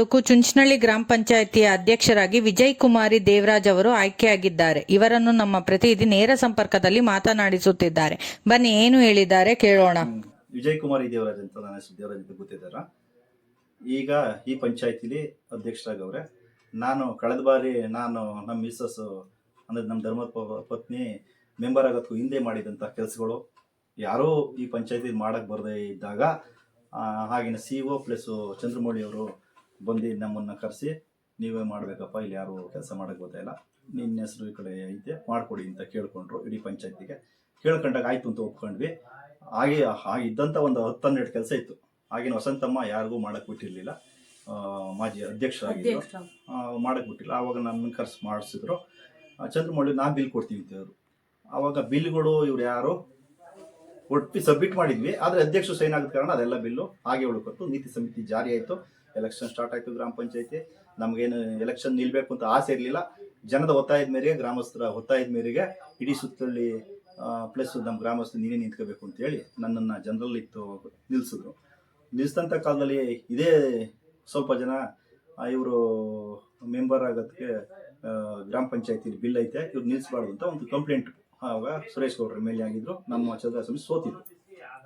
ತಾಲೂಕು ಚುಂಚನಳ್ಳಿ ಗ್ರಾಮ ಪಂಚಾಯಿತಿಯ ಅಧ್ಯಕ್ಷರಾಗಿ ವಿಜಯ್ ಕುಮಾರಿ ದೇವರಾಜ್ ಅವರು ಆಯ್ಕೆಯಾಗಿದ್ದಾರೆ. ಇವರನ್ನು ನಮ್ಮ ಪ್ರತಿನಿಧಿ ನೇರ ಸಂಪರ್ಕದಲ್ಲಿ ಮಾತನಾಡಿಸುತ್ತಿದ್ದಾರೆ. ಬನ್ನಿ, ಏನು ಹೇಳಿದ್ದಾರೆ ಕೇಳೋಣ. ವಿಜಯ್ ಕುಮಾರಿ ದೇವರಾಜ್ ಅಂತ ನನ್ನ ದೇವರಾಜ್ ಅಂತ ಗೊತ್ತಿದ್ದಾರ? ಈಗ ಈ ಪಂಚಾಯತಿಲಿ ಅಧ್ಯಕ್ಷರಾಗವ್ರೆ ನಾನು ಕಳೆದ ಬಾರಿ ನಾನು ನಮ್ಮ ಮಿಸ್ಸಸ್, ಅಂದರೆ ನಮ್ಮ ಧರ್ಮ ಪತ್ನಿ ಮೆಂಬರ್ ಆಗೋದಕ್ಕೂ ಹಿಂದೆ ಮಾಡಿದಂಥ ಕೆಲಸಗಳು ಯಾರೂ ಈ ಪಂಚಾಯತಿ ಮಾಡಕ್ಕೆ ಬರದೇ ಇದ್ದಾಗ ಆಗಿನ ಸಿ ಒ ಪ್ಲಸ್ಸು ಚಂದ್ರಮೌಳಿ ಅವರು ಬಂದು ನಮ್ಮನ್ನು ಕರೆಸಿ ನೀವೇ ಮಾಡಬೇಕಪ್ಪ ಇಲ್ಲಿ ಯಾರು ಕೆಲಸ ಮಾಡಕ್ಕೆ ಗೊತ್ತಾಯಿಲ್ಲ ನಿನ್ನ ಹೆಸರು ಈ ಕಡೆ ಐತೆ ಮಾಡಿಕೊಡಿ ಅಂತ ಕೇಳ್ಕೊಂಡ್ರು ಇಡೀ ಪಂಚಾಯತಿಗೆ. ಕೇಳ್ಕೊಂಡಾಗ ಆಯ್ತು ಅಂತ ಒಪ್ಕೊಂಡ್ವಿ. ಹಾಗೆ ಆಗಿದ್ದಂತ ಒಂದು ಹತ್ತು ಹನ್ನೆರಡು ಕೆಲಸ ಇತ್ತು. ಆಗಿನ ವಸಂತಮ್ಮ ಯಾರಿಗೂ ಮಾಡಕ್ಕೆ ಬಿಟ್ಟಿರಲಿಲ್ಲ. ಮಾಜಿ ಅಧ್ಯಕ್ಷರಾಗಿದ್ದರು ಮಾಡಕ್ಕೆ ಬಿಟ್ಟಿಲ್ಲ. ಆವಾಗ ನನ್ನ ಖರ್ಚು ಮಾಡಿಸಿದ್ರು. ಚಂದ್ರಮೌಳಿ ನಾ ಬಿಲ್ ಕೊಡ್ತೀವಿ ಅಂತ ಅವರು ಆವಾಗ ಬಿಲ್ಗಳು ಇವ್ರು ಯಾರು? ಒಟ್ಟು ಸಬ್ಮಿಟ್ ಮಾಡಿದ್ವಿ. ಆದರೆ ಅಧ್ಯಕ್ಷರು ಸೈನ್ ಆಗದ ಕಾರಣ ಅದೆಲ್ಲ ಬಿಲ್ಲು ಹಾಗೆ ಉಳ್ಕೊತು ನೀತಿ ಸಮಿತಿ ಜಾರಿ ಆಯಿತು. ಎಲೆಕ್ಷನ್ ಸ್ಟಾರ್ಟ್ ಆಯಿತು ಗ್ರಾಮ ಪಂಚಾಯತಿ. ನಮಗೇನು ಎಲೆಕ್ಷನ್ ನಿಲ್ಬೇಕು ಅಂತ ಆಸೆ ಇರಲಿಲ್ಲ. ಜನದ ಒತ್ತಾಯದ ಮೇರೆಗೆ ಗ್ರಾಮಸ್ಥರ ಒತ್ತಾಯದ ಮೇರೆಗೆ ಇಡೀ ಸುತ್ತಳ್ಳಿ ಪ್ಲಸ್ ನಮ್ಮ ಗ್ರಾಮಸ್ಥರು ನೀನೇ ನಿಂತ್ಕೋಬೇಕು ಅಂತ ಹೇಳಿ ನನ್ನನ್ನು ಜನರಲ್ಲಿ ಇತ್ತು ನಿಲ್ಲಿಸಿದ್ರು ನಿಲ್ಲಿಸಿದಂಥ ಕಾಲದಲ್ಲಿ ಇದೇ ಸ್ವಲ್ಪ ಜನ ಇವರು ಮೆಂಬರ್ ಆಗೋದಕ್ಕೆ ಗ್ರಾಮ ಪಂಚಾಯತಿ ಬಿಲ್ ಐತೆ. ಇವ್ರು ನಿಲ್ಲಿಸಬಾರ್ದು ಅಂತ ಒಂದು ಕಂಪ್ಲೇಂಟ್ ಆವಾಗ ಸುರೇಶ್ ಗೌಡ್ರ ಮೇಲೆ ಆಗಿದ್ರು. ನಮ್ಮ ಚಂದ್ರಸ್ವಾಮಿ ಸೋತಿದ್ರು.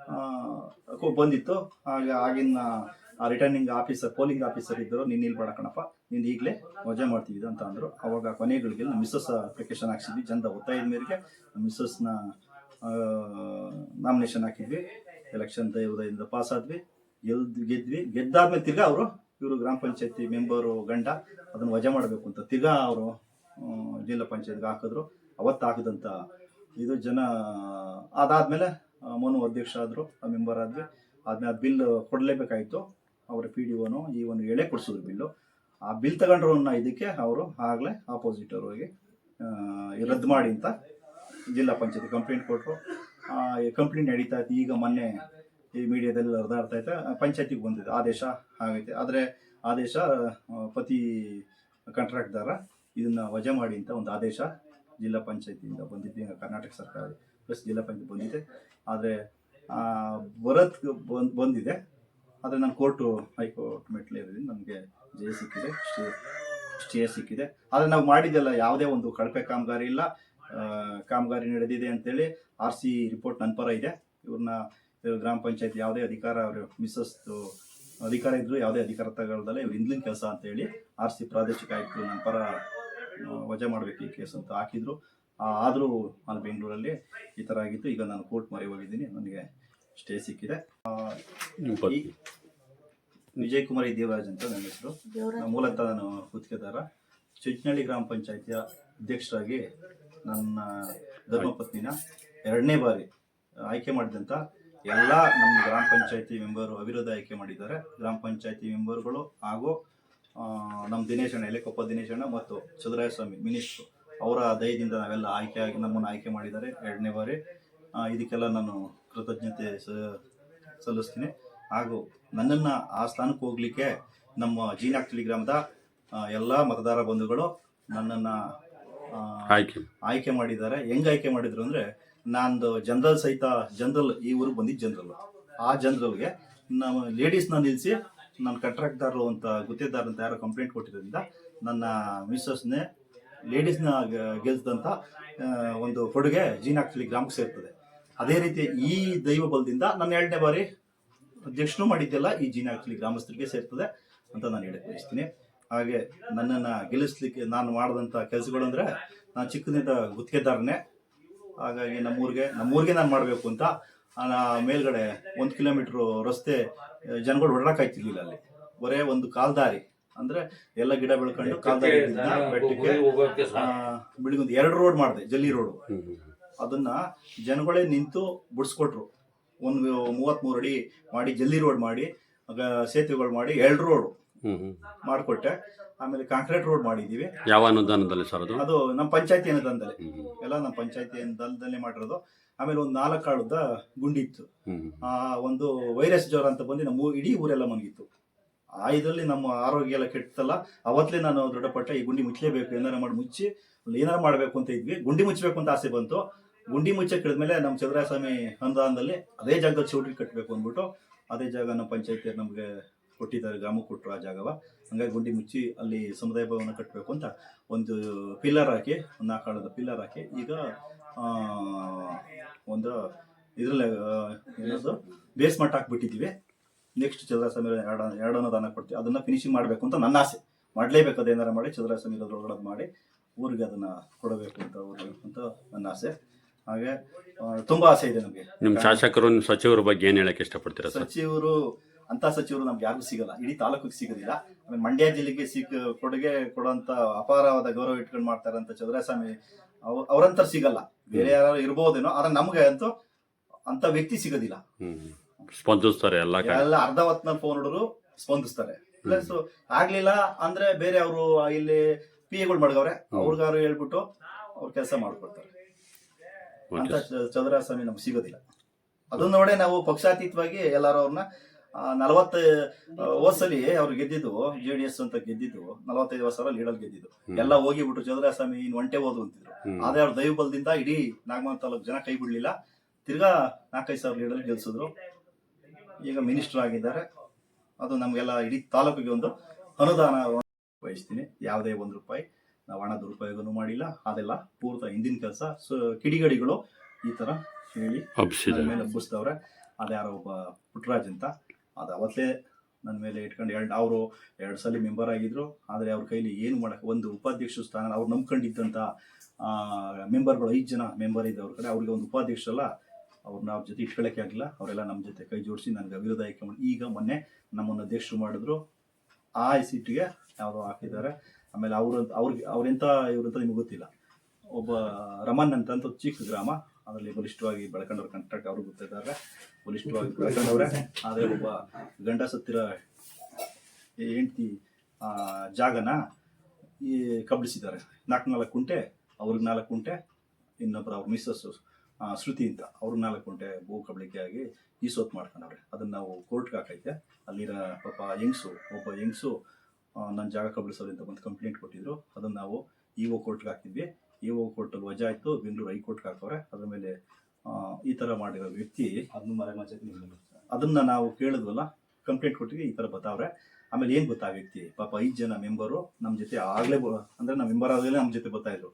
ಆ, ಕೊ- ಬಂದಿತ್ತು. ಆಗ ಆಗಿನ ರಿಟರ್ನಿಂಗ್ ಆಫೀಸರ್ ಪೋಲಿಂಗ್ ಆಫೀಸರ್ ಇದ್ದರು. ನೀನು ಇಲ್ಲಿ ಕಣಪ್ಪ. ನೀನು ಈಗಲೇ ವಜಾ ಮಾಡ್ತೀವಿ ಅಂತ ಅಂದರು. ಅವಾಗ ಕೊನೆಗಳಿಗೆ ನಮ್ಮ ಮಿಸ್ಸಸ್ ಅಪ್ಲಿಕೇಶನ್ ಹಾಕ್ಸಿದ್ವಿ. ಜನದ ಒತ್ತಾಯದ ಮೇರೆಗೆ ಮಿಸ್ಸಸ್ನ ನಾಮಿನೇಷನ್ ಹಾಕಿದ್ವಿ. ಎಲೆಕ್ಷನ್ ದೈವದಿಂದ ಪಾಸ್ ಆದ್ವಿ. ಗೆದ್ವಿ. ಗೆದ್ದಾದ್ಮೇಲೆ ತಿರ್ಗಾ ಅವರು ಇವರು ಗ್ರಾಮ ಪಂಚಾಯತಿ ಮೆಂಬರು ಗಂಡ ಅದನ್ನು ವಜಾ ಮಾಡಬೇಕು ಅಂತ ತಿರ್ಗಾ ಅವರು ಜಿಲ್ಲಾ ಪಂಚಾಯತ್ಗೆ ಹಾಕಿದ್ರು. ಅವತ್ತು ಇದು ಜನ ಅದಾದ್ಮೇಲೆ ಆ, ಮನು ಅಧ್ಯಕ್ಷ ಆದರು ಮೆಂಬರ್ ಆದ್ವಿ. ಆದ್ಮೇಲೆ ಆ ಬಿಲ್ ಕೊಡಲೇಬೇಕಾಯಿತು. ಅವರ ಪಿ ಡಿ ಒನು ಈ ಒಂದು ಹೇಳೇ ಕೊಡಿಸಿದ್ರು ಬಿಲ್ಲು. ಆ ಬಿಲ್ ತಗೊಂಡ್ರನ್ನ ಇದಕ್ಕೆ ಅವರು ಆಗಲೇ ಆಪೋಸಿಟ್ ಅವರಿಗೆ ರದ್ದು ಮಾಡಿ ಅಂತ ಜಿಲ್ಲಾ ಪಂಚಾಯತಿ ಕಂಪ್ಲೇಂಟ್ ಕೊಟ್ಟರು ಕಂಪ್ಲೇಂಟ್ ನಡೀತಾ ಇತ್ತು. ಈಗ ಮೊನ್ನೆ ಈ ಮೀಡಿಯಾದಲ್ಲಿ ಹರಿದಾಡ್ತಾ ಇತ್ತು. ಪಂಚಾಯತಿಗೆ ಬಂದಿದೆ ಆದೇಶ ಆಗೈತೆ. ಆದರೆ ಆದೇಶ ಪತಿ ಕಾಂಟ್ರಾಕ್ಟ್ದಾರ ಇದನ್ನ ವಜಾ ಮಾಡಿ ಅಂತ ಒಂದು ಆದೇಶ ಜಿಲ್ಲಾ ಪಂಚಾಯತಿಯಿಂದ ಬಂದಿದೆ ಕರ್ನಾಟಕ ಸರ್ಕಾರ ಪ್ಲಸ್ ಜಿಲ್ಲಾ ಪಂಚಾಯತ್ ಬಂದಿದೆ. ಆದರೆ ಬರತ್ ಬಂದ್, ಬಂದಿದೆ. ಆದರೆ ನಾನು ಕೋರ್ಟು ಹೈಕೋರ್ಟ್ ಮೆಟ್ಲಿರೋದ್ರಿಂದ ನಮಗೆ ಜಯ ಸಿಕ್ಕಿದೆ ಸ್ಟೇ ಸಿಕ್ಕಿದೆ. ಆದರೆ ನಾವು ಮಾಡಿದ್ದೆಲ್ಲ ಯಾವುದೇ ಒಂದು ಕಳಪೆ ಕಾಮಗಾರಿ ಇಲ್ಲ. ಕಾಮಗಾರಿ ನಡೆದಿದೆ ಅಂತೇಳಿ ಆರ್ ಸಿ ರಿಪೋರ್ಟ್ ನನ್ನ ಪರ ಇದೆ. ಇವ್ರನ್ನ ಗ್ರಾಮ ಪಂಚಾಯತ್ ಯಾವುದೇ ಅಧಿಕಾರ, ಅವರು ಮಿಸ್ಸಸ್ ಅಧಿಕಾರ ಇದ್ರು ಯಾವುದೇ ಅಧಿಕಾರ ತಗೊಳ್ದಲ್ಲ, ಇವ್ರು ಹಿಂದಿನ ಕೆಲಸ ಅಂತೇಳಿ ಆರ್ ಸಿ ಪ್ರಾದೇಶಿಕ ಆಯುಕ್ತರು ನನ್ನ ಪರ ವಜಾ ಮಾಡಬೇಕು ಈ ಕೇಸ್ ಅಂತ ಹಾಕಿದ್ರು. ಆದರೂ ನಾನು ಬೆಂಗಳೂರಲ್ಲಿ ಈ ಥರ ಆಗಿತ್ತು. ಈಗ ನಾನು ಕೋರ್ಟ್ ಮೊರೆ ಹೋಗಿದ್ದೀನಿ ನನಗೆ ಸ್ಟೇ ಸಿಕ್ಕಿದೆ. ವಿಜಯ್ ಕುಮಾರಿ ದೇವರಾಜ್ ಅಂತ ನನ್ನ ಹೆಸರು. ನಾನು ಮೂಲತಃ ನಾನು ಕುತ್ತಿಗೆದಾರ. ಚುಂಚನಹಳ್ಳಿ ಗ್ರಾಮ ಪಂಚಾಯತಿಯ ಅಧ್ಯಕ್ಷರಾಗಿ ನನ್ನ ಧರ್ಮಪತ್ನಿನ ಎರಡನೇ ಬಾರಿ ಆಯ್ಕೆ ಮಾಡಿದಂಥ ಎಲ್ಲ ನಮ್ಮ ಗ್ರಾಮ ಪಂಚಾಯತಿ ಮೆಂಬರು ಅವಿರೋಧ ಆಯ್ಕೆ ಮಾಡಿದ್ದಾರೆ. ಗ್ರಾಮ ಪಂಚಾಯತಿ ಮೆಂಬರ್ಗಳು ಹಾಗೂ ನಮ್ಮ ದಿನೇಶಣ್ಣ ಅಣ್ಣ ಎಲೆಕೊಪ್ಪ ದಿನೇಶಣ್ಣ ಅಣ್ಣ ಮತ್ತು ಚಂದ್ರಾಯ ಸ್ವಾಮಿ ಮಿನಿಸ್ಟ್ರು ಅವರ ದಯದಿಂದ ನಾವೆಲ್ಲ ಆಯ್ಕೆ ಆಗಿ ನಮ್ಮನ್ನು ಆಯ್ಕೆ ಮಾಡಿದ್ದಾರೆ ಎರಡನೇ ಬಾರಿ. ಇದಕ್ಕೆಲ್ಲ ನಾನು ಕೃತಜ್ಞತೆ ಸಲ್ಲಿಸ್ತೀನಿ. ಹಾಗೂ ನನ್ನನ್ನು ಆ ಸ್ಥಾನಕ್ಕೆ ಹೋಗ್ಲಿಕ್ಕೆ ನಮ್ಮ ಜೀನಾಕ್ತಳಿ ಗ್ರಾಮದ ಎಲ್ಲ ಮತದಾರ ಬಂಧುಗಳು ನನ್ನನ್ನು ಆಯ್ಕೆ ಆಯ್ಕೆ ಮಾಡಿದ್ದಾರೆ. ಹೆಂಗ್ ಆಯ್ಕೆ ಮಾಡಿದ್ರು ಅಂದ್ರೆ ನಾನೊಂದು ಜನರಲ್ ಸಹಿತ ಜನರಲ್ ಈ ಊರಿಗೆ ಬಂದಿದ್ದು ಜನರಲ್. ಆ ಜನರಲ್ಗೆ ನಮ್ಮ ಲೇಡೀಸ್ನ ನಿಲ್ಲಿಸಿ ನನ್ನ ಕಾಂಟ್ರಾಕ್ಟ್ದಾರರು ಅಂತ ಗುತ್ತೇದಾರ ಅಂತ ಯಾರೋ ಕಂಪ್ಲೇಂಟ್ ಕೊಟ್ಟಿದ್ದರಿಂದ ನನ್ನ ಮಿಸ್ಸಸ್ನೇ ಲೇಡೀಸ್ನ ಗೆಲ್ಸಿದಂಥ ಒಂದು ಕೊಡುಗೆ ಜೀನಾಕ್ತಳಿ ಗ್ರಾಮಕ್ಕೆ ಸೇರ್ತದೆ. ಅದೇ ರೀತಿ ಈ ದೈವ ಬಲದಿಂದ ನನ್ನ ಎರಡನೇ ಬಾರಿ ಅಧ್ಯಕ್ಷನೂ ಮಾಡಿದ್ದೆಲ್ಲ ಈ ಜೀನಾಕ್ತಳಿ ಗ್ರಾಮಸ್ಥರಿಗೆ ಸೇರ್ತದೆ ಅಂತ ನಾನು ಹೇಳಕ್ ಬಯಸ್ತೀನಿ. ಹಾಗೆ ನನ್ನನ್ನು ಗೆಲ್ಲಿಸ್ಲಿಕ್ಕೆ ನಾನು ಮಾಡಿದಂಥ ಕೆಲಸಗಳು ಅಂದರೆ ನಾನು ಚಿಕ್ಕದಿಂದ ಗುತ್ತಿಗೆದಾರನೇ. ಹಾಗಾಗಿ ನಮ್ಮೂರಿಗೆ ನಮ್ಮೂರಿಗೆ ನಾನು ಮಾಡಬೇಕು ಅಂತ ನಾನು ಮೇಲ್ಗಡೆ ಒಂದು ಕಿಲೋಮೀಟ್ರು ರಸ್ತೆ ಜನಗಳು ಹೊರಡಕ್ಕಾಯ್ತಿರ್ಲಿಲ್ಲ ಅಲ್ಲಿ. ಬರೇ ಒಂದು ಕಾಲ್ದಾರಿ ಅಂದ್ರೆ ಎಲ್ಲ ಗಿಡ ಬೆಳ್ಕೊಂಡು ಕಾಲ್ದಾರಿ ಬೆಟ್ಟಕ್ಕೆ ಬೆಳಿಗ್ಗೆ ಒಂದು ಎರಡು ರೋಡ್ ಮಾಡಿದೆ ಜಲ್ಲಿ ರೋಡು. ಅದನ್ನ ಜನಗಳೇ ನಿಂತು ಬಿಡಿಸ್ಕೊಟ್ರು. ಒಂದು ಮೂವತ್ಮೂರು ಅಡಿ ಮಾಡಿ ಜಲ್ಲಿ ರೋಡ್ ಮಾಡಿ ಸೇತುವೆಗಳು ಮಾಡಿ ಎರಡು ರೋಡ್ ಮಾಡಿಕೊಟ್ಟೆ. ಆಮೇಲೆ ಕಾಂಕ್ರೀಟ್ ರೋಡ್ ಮಾಡಿದೀವಿ ಯಾವ ಅನುದಾನದಲ್ಲಿ ಸರ್ ಅದು? ಅದು ನಮ್ಮ ಪಂಚಾಯತಿ ಅನುದಾನದಲ್ಲಿ. ಎಲ್ಲ ನಮ್ಮ ಪಂಚಾಯತಿ ಅನುದಾನದಲ್ಲಿ ಮಾಡಿರೋದು. ಆಮೇಲೆ ಒಂದು ನಾಲ್ಕು ಕಾಳುದ ಗುಂಡಿ ಇತ್ತು. ಆ ಒಂದು ವೈರಸ್ ಜ್ವರ ಅಂತ ಬಂದು ನಮ್ಮ ಇಡೀ ಊರೆಲ್ಲ ಮನಗಿತ್ತು ಆ ಇದರಲ್ಲಿ ನಮ್ಮ ಆರೋಗ್ಯ ಎಲ್ಲ ಕೆಟ್ಟಲ್ಲ ಅವತ್ತಲೇ ನಾನು ದೃಢಪಟ್ಟ ಈ ಗುಂಡಿ ಮುಚ್ಚಲೇಬೇಕು ಏನಾರ ಮಾಡಿ ಮುಚ್ಚಿ ಏನಾರ ಮಾಡಬೇಕು ಅಂತ ಇದ್ವಿ. ಗುಂಡಿ ಮುಚ್ಚಬೇಕು ಅಂತ ಆಸೆ ಬಂತು. ಗುಂಡಿ ಮುಚ್ಚೆ ಮೇಲೆ ನಮ್ಮ ಚಂದ್ರಸ್ವಾಮಿ ಅನುದಾನದಲ್ಲಿ ಅದೇ ಜಾಗದಲ್ಲಿ ಚೌಟ್ರಿ ಕಟ್ಟಬೇಕು ಅಂದ್ಬಿಟ್ಟು ಅದೇ ಜಾಗ ನಮ್ಮ ಪಂಚಾಯತಿ ನಮಗೆ ಕೊಟ್ಟಿದ್ದಾರೆ, ಗ್ರಾಮ ಕೊಟ್ಟರು ಆ ಜಾಗವ. ಹಂಗಾಗಿ ಗುಂಡಿ ಮುಚ್ಚಿ ಅಲ್ಲಿ ಸಮುದಾಯ ಭವನ ಕಟ್ಟಬೇಕು ಅಂತ ಒಂದು ಪಿಲ್ಲರ್ ಹಾಕಿ, ಒಂದು ನಾಲ್ಕಾಳದ ಪಿಲ್ಲರ್ ಹಾಕಿ, ಈಗ ಒಂದು ಇದರಲ್ಲಿ ಬೇಸ್ ಮಟ್ಟ ಹಾಕ್ಬಿಟ್ಟಿದ್ದೀವಿ. ನೆಕ್ಸ್ಟ್ ಚಂದ್ರಸ್ವಾಮಿ ಎರಡು ಎರಡು ಅನುದಾನ ಕೊಡ್ತೀವಿ. ಅದನ್ನ ಫಿನಿಶಿಂಗ್ ಮಾಡಬೇಕು ಅಂತ ನನ್ನ ಆಸೆ. ಮಾಡಲೇಬೇಕು ಅದೇನಾರ ಮಾಡಿ, ಚಂದ್ರಸ್ವಾಮಿ ಮೇಲೆ ಅದ್ರೊಳಗಡೆ ಮಾಡಿ, ಊರಿಗೆ ಅದನ್ನ ಕೊಡಬೇಕು ಅಂತ ಅಂತ ನನ್ನ ಆಸೆ. ಹಾಗೆ ತುಂಬಾ ಆಸೆ ಇದೆ ನಮಗೆ. ನಿಮ್ಮ ಶಾಸಕರು ನಿಮ್ಮ ಸಚಿವರ ಬಗ್ಗೆ ಏನ್ ಹೇಳಕ್ ಇಷ್ಟಪಡ್ತೀರಾ ಸರ್? ಸಚಿವರು ಅಂತ ಸಚಿವರು ನಮ್ಗೆ ಯಾರಿಗೂ ಸಿಗಲ್ಲ. ಇಡೀ ತಾಲೂಕಿಗೆ ಸಿಗೋದಿಲ್ಲ. ಆಮೇಲೆ ಮಂಡ್ಯ ಜಿಲ್ಲೆಗೆ ಸಿಕ್ಕ ಕೊಡುಗೆ ಕೊಡುವಂತ ಅಪಾರವಾದ ಗೌರವ ಇಟ್ಕೊಂಡು ಮಾಡ್ತಾರಂತ ಚಂದ್ರಸ್ವಾಮಿ ಅವ್- ಅವ್ರಂತರ ಸಿಗಲ್ಲ. ಬೇರೆ ಯಾರು ಇರ್ಬೋದೇನೋ ಆದ್ರೆ ನಮ್ಗೆ ಅಂತೂ ಅಂತ ವ್ಯಕ್ತಿ ಸಿಗೋದಿಲ್ಲ. ಸ್ಪಂದಿಸ್ತಾರೆ ಎಲ್ಲ ಎಲ್ಲ ಅರ್ಧ ಹೊತ್ನಲ್ಲಿ ಫೋನ್ ಹೊಡೆದ್ರು ಸ್ಪಂದಿಸ್ತಾರೆ. ಪ್ಲಸ್ ಆಗ್ಲಿಲ್ಲ ಅಂದ್ರೆ ಬೇರೆ ಅವರು ಇಲ್ಲಿ ಪಿ ಎಗಳು ಮಾಡ್ಗವ್ರೆ. ಅವ್ರಿಗಾರು ಹೇಳ್ಬಿಟ್ಟು ಅವ್ರು ಕೆಲಸ ಮಾಡ್ಕೊಡ್ತಾರೆ. ಅಂತ ಓಕೆ ಚ- ಚಂದ್ರಸ್ವಾಮಿ ನಮ್ಗೆ ಸಿಗೋದಿಲ್ಲ. ಅದನ್ನ ನೋಡೇ ನಾವು ಪಕ್ಷಾತೀತವಾಗಿ ಎಲ್ಲಾರು ಅವ್ರನ್ನ ನಲವತ್ತು ವರ್ಷಲ್ಲಿ ಅವ್ರು ಗೆದ್ದಿದ್ದು ಜೆ ಡಿ ಎಸ್ ಅಂತ ಗೆದ್ದಿದ್ದು ನಲವತ್ತೈದು ವರ್ಷ ಲೀಡರ್ ಗೆದ್ದಿದ್ದು. ಎಲ್ಲ ಹೋಗಿಬಿಟ್ಟು ಚಂದ್ರಸ್ವಾಮಿ ಇನ್ ಒಂಟೆ ಹೋದು ಅಂತಿದ್ರು. ಆದ್ರೆ ಅವ್ರ ದೈವಬಲದಿಂದ ಇಡೀ ನಾಗಮಾನ್ ತಾಲೂಕ್ ಜನ ಕೈ ಬಿಡ್ಲಿಲ್ಲ. ತಿರ್ಗಾ ನಾಲ್ಕೈದು ಸಾವಿರ ಲೀಡರ್ ಗೆಲ್ಸಿದ್ರು. ಈಗ ಮಿನಿಸ್ಟರ್ ಆಗಿದ್ದಾರೆ. ಅದು ನಮಗೆಲ್ಲ ಇಡೀ ತಾಲೂಕಿಗೆ ಒಂದು ಅನುದಾನ ವಹಿಸ್ತೀನಿ. ಯಾವುದೇ ಒಂದು ರೂಪಾಯಿ. ನಾವು ಹಣ ದುರುಪಯೋಗನೂ ಮಾಡಿಲ್ಲ. ಅದೆಲ್ಲ ಪೂರ್ತ ಹಿಂದಿನ ಕೆಲಸ. ಸೊ ಕಿಡಿಗಡಿಗಳು ಈ ತರ ಹೇಳಿ ನನ್ನ ಮೇಲೆ ಹಬ್ಬಿಸ್ತವ್ರೆ ಅದ್ಯಾರೋ ಒಬ್ಬ ಪುಟ್ರಾಜ್ ಅಂತ. ಅದು ಅವತ್ತೇ ನನ್ನ ಮೇಲೆ ಇಟ್ಕೊಂಡು ಎರಡು ಅವರು ಎರಡು ಸಲ ಮೆಂಬರ್ ಆಗಿದ್ರು. ಆದರೆ ಅವ್ರ ಕೈಲಿ ಏನು ಮಾಡೋಕೆ ಒಂದು ಉಪಾಧ್ಯಕ್ಷ ಸ್ಥಾನ ಅವ್ರು ನಂಬ್ಕೊಂಡಿದ್ದಂಥ ಮೆಂಬರ್ಗಳು ಐದು ಜನ ಮೆಂಬರ್ ಇದ್ದವ್ರ ಕಡೆ ಅವ್ರಿಗೆ ಒಂದು ಉಪಾಧ್ಯಕ್ಷರಲ್ಲ ಅವ್ರನ್ನ ಅವ್ರ ಜೊತೆ ಇಟ್ಕೊಳ್ಳೋಕೆ ಆಗಿಲ್ಲ ಅವರೆಲ್ಲ ನಮ್ಮ ಜೊತೆ ಕೈ ಜೋಡಿಸಿ ನನಗೆ ವಿರೋಧ ಆಯ್ಕೆ ಮಾಡಿ ಈಗ ಮೊನ್ನೆ ನಮ್ಮನ್ನು ಅಧ್ಯಕ್ಷರು ಮಾಡಿದ್ರು. ಆ ಸೀಟಿಗೆ ಯಾವುದೋ ಹಾಕಿದ್ದಾರೆ. ಆಮೇಲೆ ಅವ್ರ, ಅವ್ರಿಗೆ, ಅವ್ರೆಂತ, ಇವ್ರಂತ ನಿಮ್ಗೆ ಗೊತ್ತಿಲ್ಲ. ಒಬ್ಬ ರಮನ್ ಅಂತ ಅಂತ ಚಿಕ್ಕ ಗ್ರಾಮ, ಅದರಲ್ಲಿ ಬಲಿಷ್ಠವಾಗಿ ಬೆಳ್ಕೊಂಡವ್ರ ಕಂಟ್ರಾಕ್ಟ್ ಅವ್ರಿಗೆ ಗೊತ್ತಿದ್ದಾರೆ. ಬಲಿಷ್ಠವಾಗಿ ಬೆಳ್ಕೊಂಡವ್ರೆ. ಆದರೆ ಒಬ್ಬ ಗಂಡ ಸತ್ತಿರ ಹೆಂಡತಿ ಜಾಗನ ಈ ಕಬಳಿಸಿದ್ದಾರೆ ನಾಲ್ಕು ನಾಲ್ಕು ಕುಂಟೆ, ಅವ್ರಿಗೆ ನಾಲ್ಕು ಕುಂಟೆ ಇನ್ನೊಬ್ಬರು ಅವ್ರ ಮಿಸ್ಸಸ್ ಶ್ರುತಿ ಅಂತ, ಅವ್ರಿಗೆ ನಾಲ್ಕು ಕುಂಟೆ ಭೂ ಕಬಳಿಕೆ ಆಗಿ ಈ ಸೋತ್ ಮಾಡ್ಕೊಂಡವ್ರೆ. ಅದನ್ನ ನಾವು ಕೋರ್ಟ್ಗೆ ಹಾಕೈತೆ. ಅಲ್ಲಿರೋ ಪಾಪ ಹೆಂಗ್ಸು, ಒಬ್ಬ ಹೆಂಗ್ಸು ನನ್ನ ಜಾಗ ಕಬಳಿಸೋದು ಅಂತ ಬಂದು ಕಂಪ್ಲೇಂಟ್ ಕೊಟ್ಟಿದ್ರು. ಅದನ್ನು ನಾವು ಇ ಒ ಕೋರ್ಟ್ಗೆ ಹಾಕಿದ್ವಿ ಇ ಒ ಕೋರ್ಟಲ್ಲಿ ವಜಾ ಆಯಿತು. ಬೆಂಗಳೂರು ಹೈಕೋರ್ಟ್ಗೆ ಹಾಕವ್ರೆ ಅದ್ರ ಮೇಲೆ ಈ ಥರ ಮಾಡಿರೋ ವ್ಯಕ್ತಿ ಅದನ್ನು ಮರೆಮಾಚೆ ಅದನ್ನು ನಾವು ಕೇಳಿದ್ವಲ್ಲ ಕಂಪ್ಲೇಂಟ್ ಕೊಟ್ಟಿಗೆ ಈ ಥರ ಬತ್ತಾವ್ರೆ ಆಮೇಲೆ ಏನು ಗೊತ್ತಾ ವ್ಯಕ್ತಿ? ಪಾಪ ಐದು ಜನ ಮೆಂಬರು ನಮ್ಮ ಜೊತೆ ಆಗಲೇ ಅಂದರೆ ನಮ್ಮ ಮೆಂಬರ್ ಆಗಲೇ ನಮ್ಮ ಜೊತೆ ಬರ್ತಾಯಿದ್ರು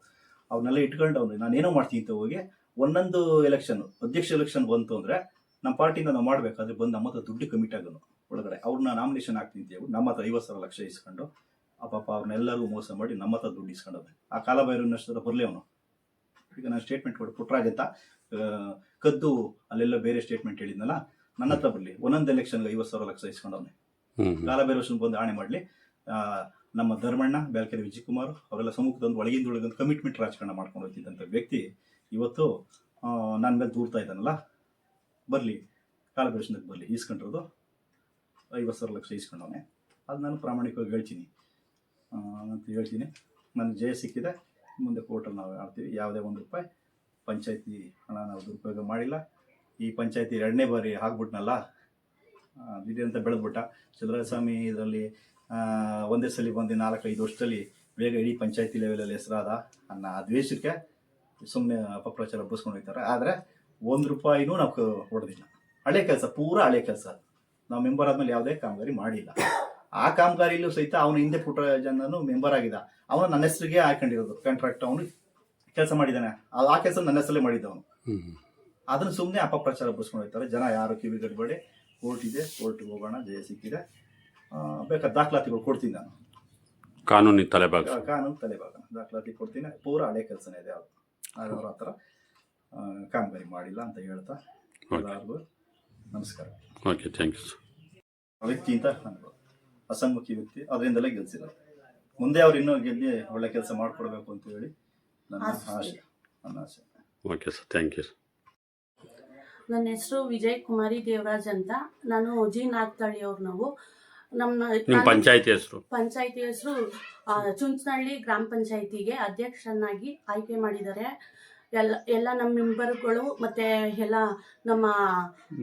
ಅವ್ರನ್ನೆಲ್ಲ ಇಟ್ಕೊಂಡು ಅವ್ನು ನಾನೇನೋ ಮಾಡ್ತೀನಿ ಅಂತ ಹೋಗಿ ಒಂದೊಂದು ಎಲೆಕ್ಷನ್ ಅಧ್ಯಕ್ಷ ಎಲೆಕ್ಷನ್ ಬಂತು ಅಂದರೆ ನಮ್ಮ ಪಾರ್ಟಿಯಿಂದ ನಾವು ಮಾಡಬೇಕಾದ್ರೆ ಬಂದು ನಮ್ಮ ಹತ್ರ ದುಡ್ಡು ಕಮಿಟ್ ಆಗೋನು. ಒಳಗಡೆ ಅವ್ರನ್ನ ನಾಮಿನೇಷನ್ ಆಗ್ತೀನಿ ಅಂತ ನಮ್ಮ ಹತ್ರ ಐವತ್ತು ಸಾವಿರ ಲಕ್ಷ ಇಸ್ಕೊಂಡು ಆ ಪಾಪ ಅವ್ರನ್ನೆಲ್ಲರೂ ಮೋಸ ಮಾಡಿ ನಮ್ಮ ಹತ್ರ ದುಡ್ಡು ಇಸ್ಕೊಂಡವ್ನೆ ಆ ಕಾಲಭೈರವನಷ್ಟು ಬರಲಿ ಅವನು. ಈಗ ನಾನು ಸ್ಟೇಟ್ಮೆಂಟ್ ಕೊಟ್ಟು ಪುಟ್ರಾಜ್ ಅಂತ ಕದ್ದು ಅಲ್ಲೆಲ್ಲ ಬೇರೆ ಸ್ಟೇಟ್ಮೆಂಟ್ ಹೇಳಿದ್ನಲ್ಲ ನನ್ನ ಹತ್ರ ಬರಲಿ. ಒಂದೊಂದು ಎಲೆಕ್ಷನ್ಗೆ ಐವತ್ತು ಸಾವಿರ ಲಕ್ಷ ಇಸ್ಕೊಂಡವ್ನೆ ಹ್ಮ್ ಕಾಲಭೈರವನ್ ಬಂದು ಆಣೆ ಮಾಡಲಿ. ನಮ್ಮ ಧರ್ಮಣ್ಣ ಬ್ಯಾಲ್ಕೆರೆ ವಿಜಯಕುಮಾರ್ ಅವರೆಲ್ಲ ಸಮ್ಮುಖದೊಂದು ಒಳಗಿಂದ ಒಳಗೊಂದು ಕಮಿಟ್ಮೆಂಟ್ ರಾಜಕಾರಣ ಮಾಡ್ಕೊಂಡು ಹೋಗ್ತಿದ್ದಂಥ ವ್ಯಕ್ತಿ. ಇವತ್ತು ನನ್ನ ಮೇಲೆ ದೂರ್ತಾ ಇದ್ದಾನಲ್ಲ ಬರಲಿ. ಕಾಲಭೈರವಶನಕ್ಕೆ ಬರಲಿ. ಈಸ್ಕೊಂಡಿರೋದು ಐವತ್ತು ಸಾವಿರ ಲಕ್ಷ ಇಸ್ಕೊಂಡವನೆ ಅದು ನಾನು ಪ್ರಾಮಾಣಿಕವಾಗಿ ಹೇಳ್ತೀನಿ. ಅಂತ ಹೇಳ್ತೀನಿ. ನನ್ನ ಜಯ ಸಿಕ್ಕಿದೆ. ಮುಂದೆ ಕೋರ್ಟಲ್ಲಿ ನಾವು ಆಡ್ತೀವಿ. ಯಾವುದೇ ಒಂದು ರೂಪಾಯಿ ಪಂಚಾಯತಿ ಹಣ ನಾವು ದುರುಪಯೋಗ ಮಾಡಿಲ್ಲ. ಈ ಪಂಚಾಯತಿ ಎರಡನೇ ಬಾರಿ ಆಗ್ಬಿಟ್ನಲ್ಲ? ಅಂತ ಬೆಳೆದ್ಬಿಟ್ಟ. ಚಂದ್ರಸ್ವಾಮಿ ಇದರಲ್ಲಿ ಒಂದೇ ಸಲ ಬಂದು ನಾಲ್ಕೈದು ವರ್ಷದಲ್ಲಿ ಬೇಗ ಇಡೀ ಪಂಚಾಯತಿ ಲೆವೆಲಲ್ಲಿ ಹೆಸರಾದ ಅನ್ನೋ ಆ ದ್ವೇಷಕ್ಕೆ ಸುಮ್ಮನೆ ಅಪಪ್ರಚಾರ ಬಸ್ಕೊಂಡು ಆದರೆ ಒಂದು ರೂಪಾಯಿನೂ ನಾವು ಹೊಡೆದಿಲ್ಲ. ಹಳೆ ಕೆಲಸ, ಪೂರಾ ಹಳೆ ಕೆಲಸ. ನಾವು ಮೆಂಬರ್ ಆದ್ಮೇಲೆ ಯಾವುದೇ ಕಾಮಗಾರಿ ಮಾಡಿಲ್ಲ. ಆ ಕಾಮಗಾರಿಯಲ್ಲೂ ಸಹಿತ ಅವನ ಹಿಂದೆ ಪುಟ್ಟರಾಜನನು ಮೆಂಬರ್ ಆಗಿದ್ದ. ಅವನು ನನ್ನ ಹೆಸರಿಗೆ ಹಾಕೊಂಡಿರೋದು ಕಾಂಟ್ರಾಕ್ಟ್ ಅವನು ಕೆಲಸ ಮಾಡಿದ್ದಾನೆ. ಆ- ಕೆಲಸ ನನ್ನ ಹೆಸರಲ್ಲೇ ಮಾಡಿದ್ದವನು. ಅವನು ಅದನ್ನ ಸುಮ್ಮನೆ ಅಪಪ್ರಚಾರ ಬಸ್ಕೊಂಡು ಹೋಗ್ತಾರೆ. ಜನ ಯಾರು ಕಿವಿಗಡ್ಬೇಡಿ ಕೋರ್ಟ್ ಇದೆ ಕೋರ್ಟ್ಗೆ ಹೋಗೋಣ ಜಯ ಸಿಕ್ಕಿದೆ. ಬೇಕಾದ ದಾಖಲಾತಿಗಳು ಕೊಡ್ತೀನಿ ನಾನು. ಕಾನೂನಿ ತಲೆಬಾಗ ಕಾ- ಕಾನೂನು ತಲೆಭಾಗ ದಾಖಲಾತಿ ಕೊಡ್ತೀನಿ. ಪೂರ ಹಳೆ ಕೆಲಸನೇ ಇದೆ ಅದು. ಅವ್ರ ಆ, ಕಾಮಗಾರಿ ಮಾಡಿಲ್ಲ ಅಂತ ಹೇಳ್ತಾ ಎಲ್ಲರಿಗೂ ನಮಸ್ಕಾರ. ಓಕೆ ಥ್ಯಾಂಕ್ ಯು ವ್ಯಕ್ತಿ ಅಂತ ನಾನು ಅಸಮ್ಮುಖಿ ವ್ಯಕ್ತಿ ಅದರಿಂದಲೇ ಗೆಲ್ಸಿರೋದು. ಮುಂದೆ ಅವ್ರು ಇನ್ನೂ ಗೆಲ್ಲಿ ಒಳ್ಳೆ ಕೆಲಸ ಮಾಡಿಕೊಡ್ಬೇಕು ಅಂತ ಹೇಳಿ ನನ್ನ ಆಶೆ ನನ್ನ ಓಕೆ ಸರ್ ಥ್ಯಾಂಕ್ ಯು ನನ್ನ ಹೆಸರು ವಿಜಯ್ ಕುಮಾರಿ ದೇವರಾಜ್ ಅಂತ. ನಾನು ಜಿ ನಾಗ್ತಳ್ಳಿ ಅವ್ರು ನಾವು. ನಮ್ಮ ನಿಮ್ಮ ಪಂಚಾಯತಿ ಹೆಸರು? ಪಂಚಾಯತಿ ಹೆಸರು ಚುಂಚನಹಳ್ಳಿ ಗ್ರಾಮ ಪಂಚಾಯತಿಗೆ ಅಧ್ಯಕ್ಷರನ್ನಾಗಿ ಆಯ್ಕೆ ಮಾಡಿದ್ದಾರೆ. ಎಲ್ಲ ಎಲ್ಲ ನಮ್ಮ ಮೆಂಬರ್ಗಳು ಮತ್ತೆ ಎಲ್ಲ ನಮ್ಮ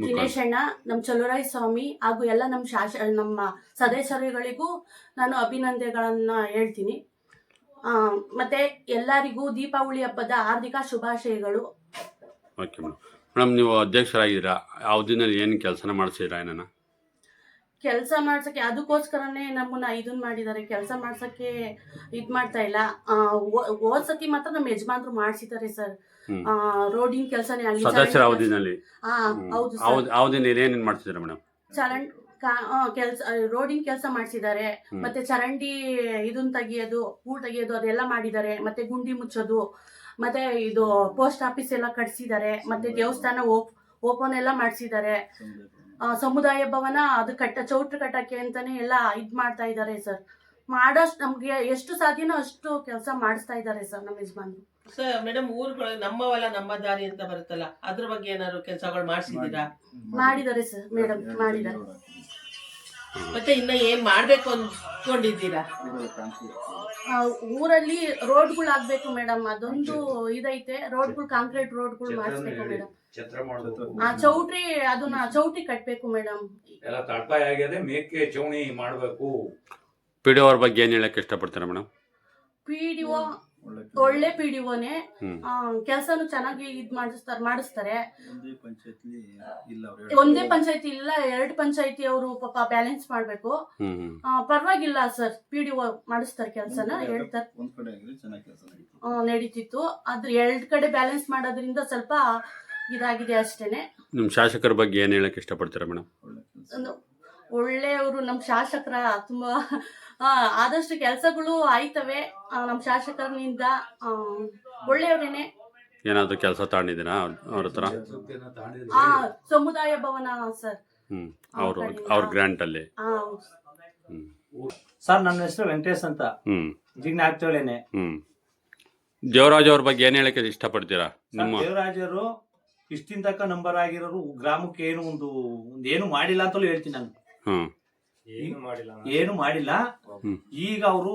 ದಿನೇಶ್ ಅಣ್ಣ ನಮ್ಮ ಚಲುರಾಯ ಸ್ವಾಮಿ ಹಾಗೂ ಎಲ್ಲ ನಮ್ಮ ಶಾಸ ನಮ್ಮ ಸದಸ್ಯರುಗಳಿಗೂ ನಾನು ಅಭಿನಂದನೆಗಳನ್ನ ಹೇಳ್ತೀನಿ. ಮತ್ತೆ ಎಲ್ಲರಿಗೂ ದೀಪಾವಳಿ ಹಬ್ಬದ ಹಾರ್ದಿಕ ಶುಭಾಶಯಗಳು. ಓಕೆ ಮೇಡಮ್ ಮೇಡಮ್ ನೀವು ಅಧ್ಯಕ್ಷರಾಗಿದ್ದೀರಾ? ಯಾವ ದಿನ ಏನು ಕೆಲಸನ ಮಾಡಿಸಿದ್ರಾ ಏನಾನ? ಕೆಲಸ ಮಾಡ್ಸಕ್ಕೆ ಅದಕ್ಕೋಸ್ಕರನೇ ನಮ್ಮನ್ನ ಇದನ್ನ ಮಾಡಿದ್ದಾರೆ ಕೆಲಸ ಮಾಡ್ಸಕ್ಕೆ ಇದ್ ಮಾಡ್ತಾ ಇಲ್ಲ. ಆ, ಸತಿ ಮಾತ್ರ ನಮ್ಮ ಯಜಮಾನ್ರು ಮಾಡಿಸಿದ್ದಾರೆ ಸರ್. ರೋಡಿನ ಕೆಲಸನೇ ಆಗಲಿ ಸದಸ್ಯರ ಅವಧಿನಲ್ಲಿ. ಹಾ ಹೌದು ಸರ್. ಅವಧಿ ಅವಧಿನಲ್ಲಿ ಏನೇನು ಮಾಡ್ತಿದ್ದೀರಾ ಮೇಡಮ್? ಚರಂಡ್ ಕೆಲಸ ರೋಡಿನ ಕೆಲಸ ಮಾಡಿಸಿದ್ದಾರೆ. ಮತ್ತೆ ಚರಂಡಿ ಇದನ್ನ ತೆಗಿಯೋದು ಹೂ ತೆಗಿಯೋದು ಅದೆಲ್ಲ ಮಾಡಿದ್ದಾರೆ. ಮತ್ತೆ ಗುಂಡಿ ಮುಚ್ಚೋದು ಮತ್ತೆ ಇದು ಪೋಸ್ಟ್ ಆಫೀಸ್ ಎಲ್ಲ ಕಟ್ಸಿದ್ದಾರೆ. ಮತ್ತೆ ದೇವಸ್ಥಾನ ಓಪನ್ ಎಲ್ಲ ಮಾಡಿಸಿದ್ದಾರೆ. ಸಮುದಾಯ ಭವನ ಅದು ಕಟ್ಟ ಚೌಟ್ರಿ ಕಟ್ಟಕ್ಕೆ ಅಂತಾನೆ ಎಲ್ಲ ಇದ್ ಮಾಡ್ತಾ ಇದ್ದಾರೆ ಸರ್. ಮಾಡೋಷ್ಟು ನಮ್ಗೆ ಎಷ್ಟು ಸಾಧ್ಯನೋ ಅಷ್ಟು ಕೆಲಸ ಮಾಡಿಸ್ತಾ ಇದ್ದಾರೆ ಸರ್ ನಮ್ಮ ಯಜಮಾನ್ರು. ಸರ್ ಮೇಡಮ್ ಊರುಗಳು ನಮ್ಮ ಹೊಲ ನಮ್ಮ ದಾರಿ ಅಂತ ಬರುತ್ತಲ್ಲ ಅದ್ರ ಬಗ್ಗೆ ಏನಾದ್ರು ಕೆಲಸಗಳು ಮಾಡಿಸಿದೀರಾ ಮಾಡಿದ್ದಾರೆ ಸರ್ ಮೇಡಮ್ ಮಾಡಿದ್ದಾರೆ. ಮತ್ತೆ ಇನ್ನ ಏನ್ ಮಾಡ್ಬೇಕು ಅನ್ಕೊಂಡಿದ್ದೀರಾ? ಊರಲ್ಲಿ ರೋಡ್ಗಳು ಆಗ್ಬೇಕು ಮೇಡಮ್ ಅದೊಂದು ಇದೈತೆ. ರೋಡ್ಗಳು ಕಾಂಕ್ರೀಟ್ ರೋಡ್ಗಳು ಮಾಡಿಸ್ಬೇಕು ಮೇಡಮ್. ಆ ಚೌಟ್ರಿ ಅದನ್ನ ಚೌಟ್ರಿ ಕಟ್ಬೇಕು ಮೇಡಮ್. ಎಲ್ಲ ತಳಪಾಯ ಆಗಿದೆ ಮೇಕೆ ಚೌಣಿ ಮಾಡಬೇಕು. ಪಿ ಡಿ ಅವ್ರ ಬಗ್ಗೆ ಏನು ಹೇಳಕ್ಕೆ ಇಷ್ಟಪಡ್ತಾರೆ ಮೇಡಮ್? ಪಿ ಡಿ ಒ ಒಳ್ಳೆ ಪಿ ಡಿ ಓನೆ ಕೆಲಸನು ಚೆನ್ನಾಗಿ ಇದ್ ಮಾಡಿಸ್ತಾರೆ ಮಾಡಿಸ್ತಾರೆ. ಒಂದೇ ಪಂಚಾಯತ್ಲಿ ಇಲ್ಲ ಅವ್ರು ಒಂದೇ ಪಂಚಾಯತಿ ಇಲ್ಲ ಎರಡು ಪಂಚಾಯತಿ ಅವರು ಪಾಪ ಬ್ಯಾಲೆನ್ಸ್ ಮಾಡ್ಬೇಕು. ಪರವಾಗಿಲ್ಲ ಸರ್ ಪಿ ಡಿ ಓ ಮಾಡಿಸ್ತಾರೆ ಕೆಲಸನ ಹೇಳ್ತಾರೆ. ಕಡೆ ಆಗಿದ್ರೆ ಚೆನ್ನಾಗಿ ಕೆಲಸ ನಡೀತು ನಡೀತಿತ್ತು. ಅದ್ರ ಎರಡ್ ಕಡೆ ಬ್ಯಾಲೆನ್ಸ್ ಮಾಡೋದ್ರಿಂದ ಸ್ವಲ್ಪ ಇದಾಗಿದೆ ಅಷ್ಟೇನೆ. ನಿಮ್ಮ ಶಾಸಕರ ಬಗ್ಗೆ ಏನು ಹೇಳಕ್ ಇಷ್ಟಪಡ್ತೀರಾ ಮೇಡಮ್? ಒಳ್ಳೆಯವರು ನಮ್ಮ ಶಾಸಕರ ತುಂಬಾ ಆ, ಆದಷ್ಟು ಕೆಲಸಗಳು ಆಯ್ತವೆ. ನಮ್ಮ ಶಾಸಕರಿಂದ ಆ, ಒಳ್ಳೆಯವರೇನೆ. ಏನಾದರೂ ಕೆಲಸ ತಗೊಂಡಿದ್ದೀರಾ ಅವ್ರ ಹತ್ರ? ಆ ಸಮುದಾಯ ಭವನ ಸರ್. ಹ್ಮ್ ಅವರು ಅವ್ರ ಗ್ರ್ಯಾಂಟಲ್ಲಿ ಆ, ಹ್ಮ್. ಸರ್ ನನ್ನ ಹೆಸರು ವೆಂಕಟೇಶ್ ಅಂತ. ಹ್ಮ್. ಜಿಗ್ನ ಆಗ್ತೇಳೇನೆ. ಹ್ಮ್. ದೇವರಾಜ್ ಅವ್ರ ಬಗ್ಗೆ ಏನ್ ಹೇಳಕ್ಕೆ ಇಷ್ಟಪಡ್ತೀರಾ? ನಿಮ್ಮ ದೇವರಾಜರು ಇಷ್ಟಿನ ತನಕ ನಂಬರ್ ಆಗಿರೋರು ಗ್ರಾಮಕ್ಕೆ ಏನು ಒಂದು ಒಂದು ಏನು ಮಾಡಿಲ್ಲ ಅಂತಲೂ ಹೇಳ್ತೀನಿ ನಾನು. ಏನು ಮಾಡಿಲ್ಲ ಏನು ಮಾಡಿಲ್ಲ. ಈಗ ಅವರು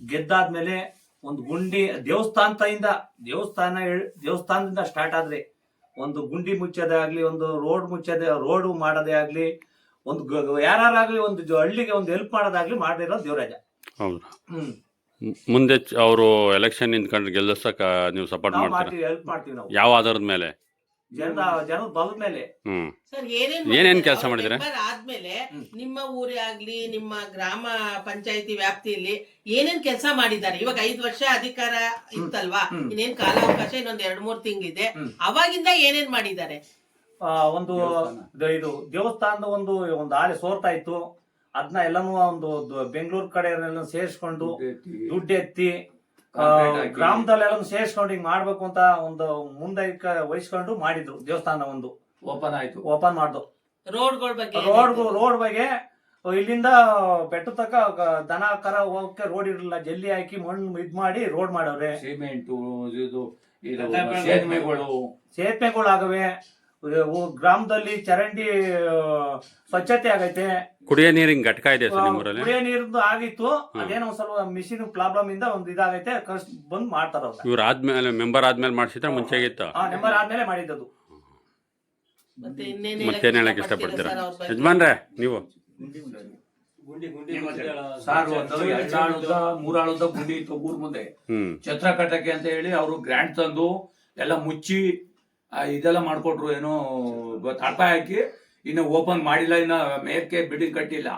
ಗೆದ್ದಾದ್ಮೇಲೆ ಒಂದು ಗುಂಡಿ ದೇವಸ್ಥಾನದಿಂದ ದೇವಸ್ಥಾನ ದೇವಸ್ಥಾನದಿಂದ ಸ್ಟಾರ್ಟ್ ಆದ್ರೆ ಒಂದು ಗುಂಡಿ ಮುಚ್ಚೋದೇ ಆಗ್ಲಿ ಒಂದು ರೋಡ್ ಮುಚ್ಚೋದೇ ರೋಡ್ ಮಾಡೋದೇ ಆಗ್ಲಿ ಒಂದು ಯಾರಾಗ್ಲಿ ಒಂದು ಹಳ್ಳಿಗೆ ಒಂದು ಹೆಲ್ಪ್ ಮಾಡೋದಾಗ್ಲಿ ಮಾಡಿರೋ ದೇವರಾಜ. ಹ್ಮ್. ಮುಂದೆ ಅವರು ಎಲೆಕ್ಷನ್ ನಿಂತ್ಕೊಂಡು ಗೆಲ್ಲಿಸಕ ನೀವು ಸಪೋರ್ಟ್ ಮಾಡ್ತೀರಾ? ಮಾಡ್ತೀವಿ ಹೆಲ್ಪ್ ಮಾಡ್ತೀವಿ ನಾವು. ಯಾವ ಆಧಾರದ ಮೇಲೆ? ಜನರ ಜನದ ಬಲದ ಮೇಲೆ. ಹ್ಮ್. ಸರ್ ಏನೇನ್ ಏನೇನ್ ಕೆಲಸ ಅವ್ರು ಆದ್ಮೇಲೆ ನಿಮ್ಮ ಊರೇ ಆಗ್ಲಿ ನಿಮ್ಮ ಗ್ರಾಮ ಪಂಚಾಯತಿ ವ್ಯಾಪ್ತಿಯಲ್ಲಿ ಏನೇನ್ ಕೆಲಸ ಮಾಡಿದ್ದಾರೆ? ಇವಾಗ ಐದು ವರ್ಷ ಅಧಿಕಾರ ಇತ್ತಲ್ವಾ? ಇನ್ನೇನ್ ಇನ್ನೇನ್ ಕಾಲಾವಕಾಶ ಇನ್ನೊಂದ್ ಎರಡ್ ಮೂರ್ ತಿಂಗಳಿದೆ. ಅವಾಗಿಂದ ಏನೇನ್ ಮಾಡಿದ್ದಾರೆ? ಆ, ಒಂದು ದ- ಇದು ದೇವಸ್ಥಾನದ ಒಂದು ಒಂದು ಆಲೆ ಸೋರ್ತಾ ಇತ್ತು. ಅದನ್ನ ಎಲ್ಲಾನು ಒಂದು ಬೆಂಗಳೂರು ಕಡೆ ಸೇರಿಸ್ಕೊಂಡು ದುಡ್ಡು ಎತ್ತಿ ಆ, ಗ್ರಾಮದಲ್ಲೆಲ್ಲ ಸೇರಿಸ್ಕೊಂಡು ಹಿಂಗ್ ಮಾಡ್ಬೇಕು ಅಂತ ಒಂದು ಮುಂದೆ ವಹಿಸ್ಕೊಂಡು ಮಾಡಿದ್ರು ದೇವಸ್ಥಾನ ಒಂದು. ಓಪನ್ ಆಯ್ತು. ಓಪನ್ ಮಾಡ್ದು. ರೋಡ್ಗಳ ಬಗ್ಗೆ ರೋಡ್ ರೋಡ್ ಬಗ್ಗೆ ಇಲ್ಲಿಂದ ಬೆಟ್ಟ ತಕ ಗ- ದನ ಕರ ಹೋಗಕ್ಕೆ ರೋಡ್ ಇರಲಿಲ್ಲ. ಜಲ್ಲಿ ಹಾಕಿ ಮಣ್ಣು ಇದ್ ಮಾಡಿ ರೋಡ್ ಮಾಡವ್ರೆ. ಸಿಮೆಂಟ್ ಇದು ಇದು ಸೇತುವೆಗಳು ಆಗವೆ. ಗ್ರಾಮದಲ್ಲಿ ಚರಂಡಿ ಸ್ವಚ್ಛತೆ ಆಗೈತೆ. ಕುಡಿಯೋ ನೀರಿನ ಘಟಕ ಇದೆ ಸರ್ ನಿಮ್ಮೂರಲ್ಲಿ? ಕುಡಿಯೋ ನೀರಿಂದು ಆಗಿತ್ತು. ಅದೇನೋ ಒಂದ್ ಸ್ವಲ್ಪ ಮಿಷಿನ್ ಪ್ರಾಬ್ಲಮ್ ಇಂದ ಒಂದು ಇದಾಗೈತೆ ಕಳ್ಸ್ ಬಂದ್ ಮಾಡ್ತಾರ ಇವ್ರ ಇವ್ರು ಆದ್ಮೇಲೆ ಮೆಂಬರ್ ಆದ್ಮೇಲೆ ಮಾಡ್ಸಿದ್ರೆ ಮುಂಚೆ ಆಗಿತ್ತು. ಆ ನಂಬರ್ ಆದ್ಮೇಲೆ ಮಾಡಿದ್ದದು. ಮತ್ತೆ ಇನ್ನೇನ್ ಮತ್ತೇನ್ ಹೇಳಕ್ ಇಷ್ಟಪಡ್ತೀರಾ? ಯಜಮಾನ್ರೆ ನೀವು? ಸಾರ್ ಎರಡಾಳುದ ಮೂರಾಳುದ ಗುಂಡಿ ಇತ್ತು ಊರ್ ಮುಂದೆ. ಹ್ಮ್. ಛತ್ರ ಕಟ್ಟಕ್ಕೆ ಅಂತ ಹೇಳಿ ಅವರು ಗ್ರ್ಯಾಂಡ್ ತಂದು ಎಲ್ಲ ಮುಚ್ಚಿ ಆ, ಇದೆಲ್ಲ ಮಾಡ್ಕೊಟ್ರು ಏನೋ ತಳಪಾಯ ಹಾಕಿ ಇನ್ನು ಓಪನ್ ಮಾಡಿಲ್ಲ ಇನ್ನ ಮೇಕೆ ಬಿಲ್ಡಿಂಗ್ ಕಟ್ಟಿಲ್ಲ.